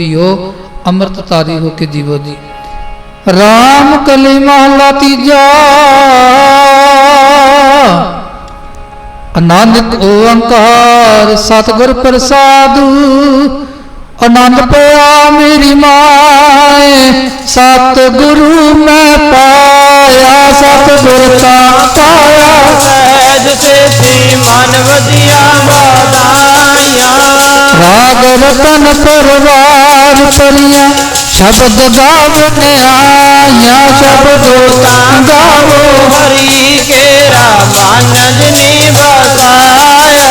ਪੀਓ ਅੰਮ੍ਰਿਤ ਤਾਰੀ ਹੋ ਕੇ ਜੀਵੋ ਜੀ। ਰਾਮ ਕਲੀ ਮਹਲਾ ਤੀਜਾ। ਅਨੰਦ ਓੰਕਾਰ ਸਤਿਗੁਰ ਪ੍ਰਸਾਦੁ। ਆਨੰਦ ਪਿਆ ਮੇਰੀ ਮਾਏ ਸਤਿਗੁਰੂ ਮੈਂ ਪਾਇਆ ਸਤਿਗੁਰ ਤਾ ਪਾਇਆ। ਸਹਿਜ ਸੇਤੀ ਮਨ ਵਜਿਆ ਵਾਦਾਈਆਂ ਰਾਗ ਰਤਨ ਪਰਵਾਰ चलिया, शब्द गावने आया, शब्द गावो हरि के रामानंद ने बताया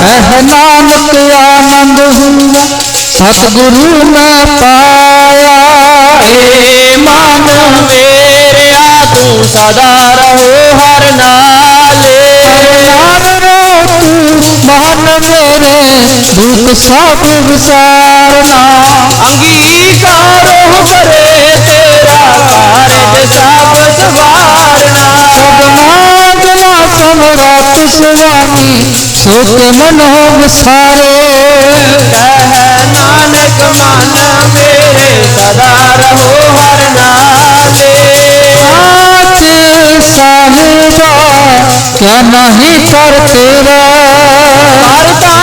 कह नानक आनंद हुआ, सतगुरु में पाया। हे मान मेरे, तू सदा रहो हर नाम। धूप सब विसारना। अंगीकारो करे तेरा कार्य सब संवारना। सब मांगना समरा स्वामी सोच मनो विसारे। कह नानक माना मेरे सदा रहो हर नाले पाँच साहिबा क्या नहीं करते रे करता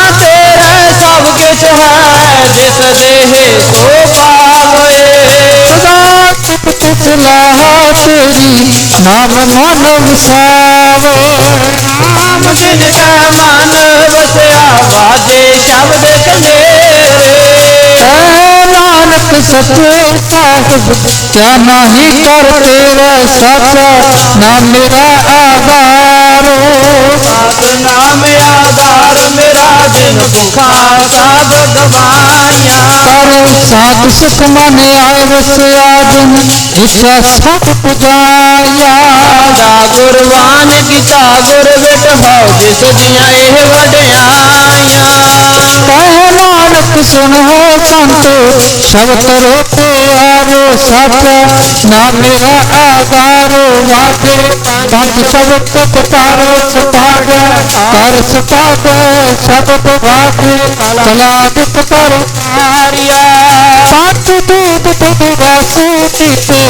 कुछ है जिस देह पावे नाम मानव सावो नाम मानव से आवाजे शब्द कलेरे नानक सत्य साहब क्या नहीं करते रे सच मेरा आधारो नाम आधार। दुखा सुख मन आवस पुजाया गुरबान गीता गुर बेट हो जिस दिया एह वडयाया कह मानक सुन हो संत शब्द रोते ਰੋਤੇ ਆਵੋ ਸੱਚ ਨਾ ਮੇਰਾ ਆਧਾਰੋ ਵਾਜੇ ਪੰਜ ਸ਼ਬਦ ਪਤਾਰੋ ਸਤਾਗ ਕਰ ਸਤਾਗ ਸ਼ਬਦ ਵਾਜੇ ਕਲਾ ਦੁਖ ਕਰ ਆਰਿਆ। ਸਤ ਦੂਤ ਤੁਧ ਵਾਸੂ ਕੀਤੇ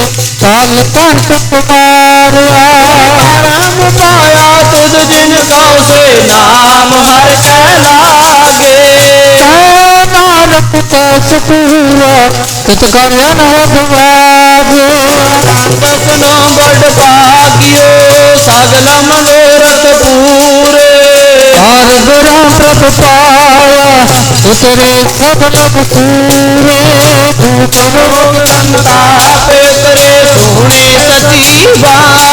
ਕਾਲ ਕੰਠ ਕੁਮਾਰਿਆ ਰਾਮ ਪਾਇਆ ਤੁਧ ਜਿਨ ਕਉ ਸੇ ਨਾਮ ਹਰ ਕੈ ਲਾਗੇ पिता सुपुआ तुझ कल्याण हो दुआगो तपनो बड़ भागियो सगला मनोरथ पूरे और बुरा प्रभ पाया उतरे सब लग पूरे तू करो संतापे करे सोने सती बार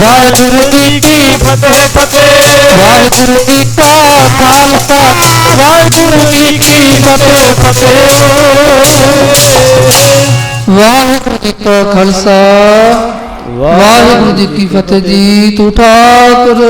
ਵਾਹਿਗੁਰੂ ਜੀ ਕੀ ਫਤਿਹ ਫਤਿਹ। ਵਾਹਿਗੁਰੂ ਜੀ ਕਾ ਖਾਲਸਾ, ਵਾਹਿਗੁਰੂ ਜੀ ਕੀ ਫਤਿਹ ਫਤਿਹ। ਵਾਹਿਗੁਰੂ ਜੀ ਕਾ ਖਾਲਸਾ, ਵਾਹਿਗੁਰੂ ਜੀ ਕੀ ਫਤਿਹ ਜੀ, ਤੂੰ ਠਾਕੁਰ।